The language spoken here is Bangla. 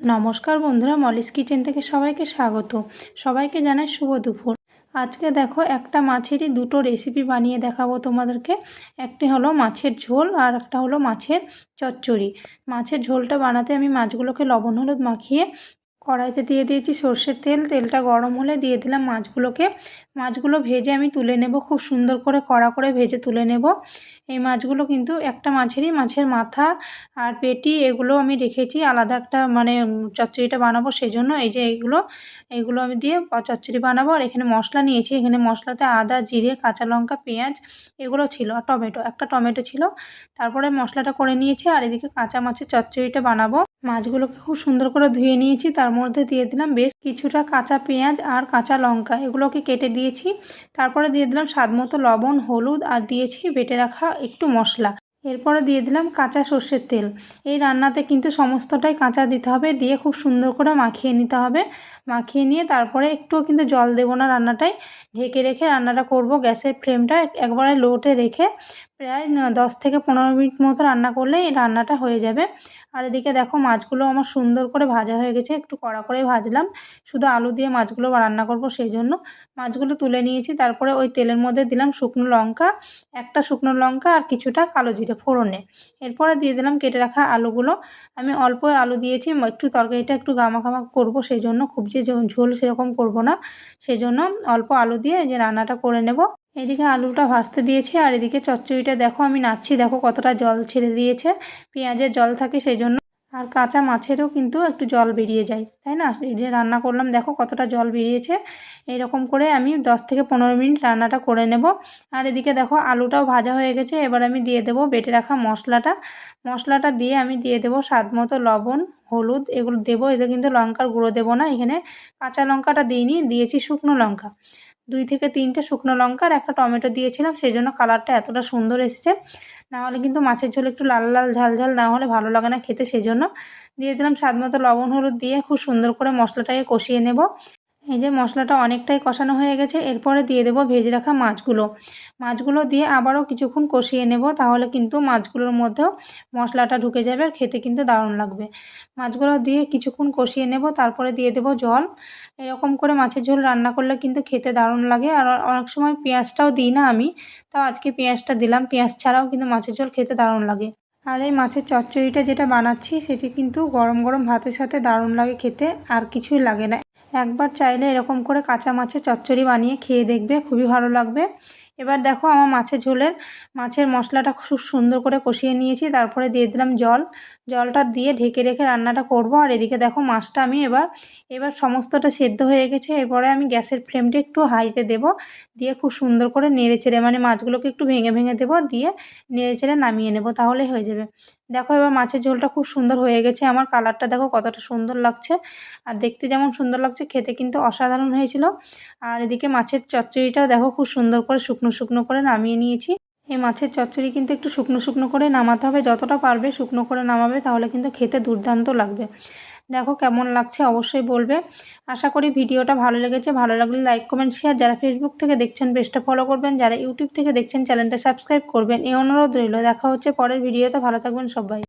নমস্কার বন্ধুরা, মলিস কিচেন থেকে সবাইকে স্বাগত। সবাইকে জানাই শুভ দুপুর। আজকে দেখো একটা মাছেরই দুটো রেসিপি বানিয়ে দেখাবো তোমাদেরকে। একটি হলো মাছের ঝোল আর একটা হলো মাছের চচ্চড়ি। মাছের ঝোলটা বানাতে আমি মাছগুলোকে লবণ হলুদ মাখিয়ে কড়াইতে দিয়ে দিয়েছি সর্ষের তেল। তেলটা গরম হলে দিয়ে দিলাম মাছগুলোকে। মাছগুলো ভেজে আমি তুলে নেব, খুব সুন্দর করে কড়া করে ভেজে তুলে নেব। এই মাছগুলো কিন্তু একটা মাছেরই, মাছের মাথা আর পেটি এগুলো আমি রেখেছি, আলাদা একটা মানে চচ্চড়িটা বানাবো সেই জন্য এই যে এইগুলো এইগুলো আমি দিয়ে চচ্চড়ি বানাবো। আর এখানে মশলা নিয়েছি, এখানে মশলাতে আদা, জিরে, কাঁচা লঙ্কা, পেঁয়াজ এগুলো ছিল আর টমেটো, একটা টমেটো ছিল। তারপরে মশলাটা করে নিয়েছি আর এদিকে কাঁচা মাছের চচ্চড়িটা বানাবো। মাছগুলোকে খুব সুন্দর করে ধুয়ে নিয়েছি। তার মধ্যে দিয়ে দিলাম বেশ কিছুটা কাঁচা পেঁয়াজ আর কাঁচা লঙ্কা। এগুলোকে কেটে দিয়েছি। তারপরে দিয়ে দিলাম স্বাদ মতো লবণ, হলুদ আর দিয়েছি বেটে রাখা একটু মশলা। এরপরে দিয়ে দিলাম কাঁচা সর্ষের তেল। এই রান্নাতে কিন্তু সমস্তটাই কাঁচা দিতে হবে। দিয়ে খুব সুন্দর করে মাখিয়ে নিতে হবে। মাখিয়ে নিয়ে তারপরে একটুও কিন্তু জল দেবো না রান্নাটায়। ঢেকে রেখে রান্নাটা করব। গ্যাসের ফ্লেমটা একবারে লোটে রেখে প্রায় দশ থেকে পনেরো মিনিট মতো রান্না করলেই এই রান্নাটা হয়ে যাবে। আর এদিকে দেখো মাছগুলো আমার সুন্দর করে ভাজা হয়ে গেছে, একটু কড়া করে ভাজলাম। শুধু আলু দিয়ে মাছগুলো রান্না করব সেই জন্য মাছগুলো তুলে নিয়েছি, তারপরে ওই তেলের মধ্যে দিলাম শুকনো লঙ্কা, একটা শুকনো লঙ্কা আর কিছুটা কালো জিরে ফোড়নে। এরপরে দিয়ে দিলাম কেটে রাখা আলুগুলো। আমি অল্প আলু দিয়েছি একটু তরকারিটা একটু গামাখামা করব সেই জন্য খুব যে ঝোল সেরকম করব না সেই জন্য অল্প আলু দিয়ে যে রান্নাটা করে নেব। এদিকে আলুটা ভাজতে দিয়েছি আর এদিকে চচ্চড়িটা দেখো, আমি নাড়ছি, দেখো কতটা জল ছেড়ে দিয়েছে। পেঁয়াজের জল থাকে সেই জন্য আর কাঁচা মাছেরও কিন্তু একটু জল বেরিয়ে যায়, তাই না? এই যে রান্না করলাম, দেখো কতটা জল বেরিয়েছে। এইরকম করে আমি দশ থেকে পনেরো মিনিট রান্নাটা করে নেব। আর এদিকে দেখো আলুটাও ভাজা হয়ে গেছে, এবার আমি দিয়ে দেবো বেটে রাখা মশলাটা। মশলাটা দিয়ে আমি দিয়ে দেবো স্বাদ মতো লবণ, হলুদ, এগুলো দেবো, এতে কিন্তু লঙ্কার গুঁড়ো দেবো না। এখানে কাঁচা লঙ্কাটা দিইনি, দিয়েছি শুকনো লঙ্কা। দুই থেকে তিনটে শুকনো লঙ্কা আর একটা টমেটো দিয়েছিলাম, সেই জন্য কালারটা এতটা সুন্দর এসেছে। নাহলে কিন্তু মাছের ঝোল একটু লাল লাল ঝাল ঝাল না হলে ভালো লাগে না খেতে, সেই জন্য দিয়ে দিলাম স্বাদ মতো লবণ, হলুদ দিয়ে খুব সুন্দর করে মশলাটাকে কষিয়ে নেব। এই যে মশলাটা অনেকটাই কষানো হয়ে গেছে, এরপরে দিয়ে দেবো ভেজে রাখা মাছগুলো। মাছগুলো দিয়ে আবারও কিছুক্ষণ কষিয়ে নেব, তাহলে কিন্তু মাছগুলোর মধ্যেও মশলাটা ঢুকে যাবে আর খেতে কিন্তু দারুণ লাগবে। মাছগুলো দিয়ে কিছুক্ষণ কষিয়ে নেব, তারপরে দিয়ে দেবো জল। এরকম করে মাছের ঝোল রান্না করলে কিন্তু খেতে দারুণ লাগে। আর অনেক সময় পেঁয়াজটাও দিই না আমি, তাও আজকে পেঁয়াজটা দিলাম। পেঁয়াজ ছাড়াও কিন্তু মাছের ঝোল খেতে দারুণ লাগে। আর এই মাছের চচ্চড়িটা যেটা বানাচ্ছি, সেটি কিন্তু গরম গরম ভাতের সাথে দারুণ লাগে খেতে, আর কিছুই লাগে না। একবার চাইলে এরকম করে কাঁচা মাছের চচ্চড়ি বানিয়ে খেয়ে দেখবে, খুবই ভালো লাগবে। এবার দেখো আমার মাছের ঝোলের, মাছের মশলাটা খুব সুন্দর করে কষিয়ে নিয়েছি, তারপরে দিয়ে দিলাম জল। জলটা দিয়ে ঢেকে রেখে রান্নাটা করব। আর এদিকে দেখো মাছটা আমি এবার এবার সমস্তটা সেদ্ধ হয়ে গেছে। এরপরে আমি গ্যাসের ফ্লেমটা একটু হাইতে দেব। দিয়ে খুব সুন্দর করে নেড়ে চেড়ে মানে মাছগুলোকে একটু ভেঙে ভেঙে দেবো। দিয়ে নেড়ে চেড়ে নামিয়ে নেব, তাহলেই হয়ে যাবে। দেখো এবার মাছের ঝোলটা খুব সুন্দর হয়ে গেছে। আমার কালারটা দেখো কতটা সুন্দর লাগছে। আর দেখতে যেমন সুন্দর লাগছে, খেতে কিন্তু অসাধারণ হয়েছিল। আর এদিকে মাছের চচ্চড়িটাও দেখো খুব সুন্দর করে শুকনো শুকনো করে নামিয়ে নিয়েছি। এই মাছের চচ্চড়ি কিন্তু একটু শুকনো শুকনো করে নামাতে হবে। যতটা পারবে শুকনো করে নামাবে, তাহলে কিন্তু খেতে দুর্দান্ত লাগবে। দেখো কেমন লাগছে অবশ্যই বলবে। আশা করি ভিডিওটা ভালো লেগেছে। ভালো লাগলে লাইক কমেন্ট শেয়ার যারা ফেসবুক থেকে দেখছেন পেজটা ফলো করবেন। যারা ইউটিউব থেকে দেখছেন চ্যানেলটা সাবস্ক্রাইব করবেন। এই অনুরোধ রইল। দেখা হচ্ছে পরের ভিডিওতে ভালো থাকবেন সবাই।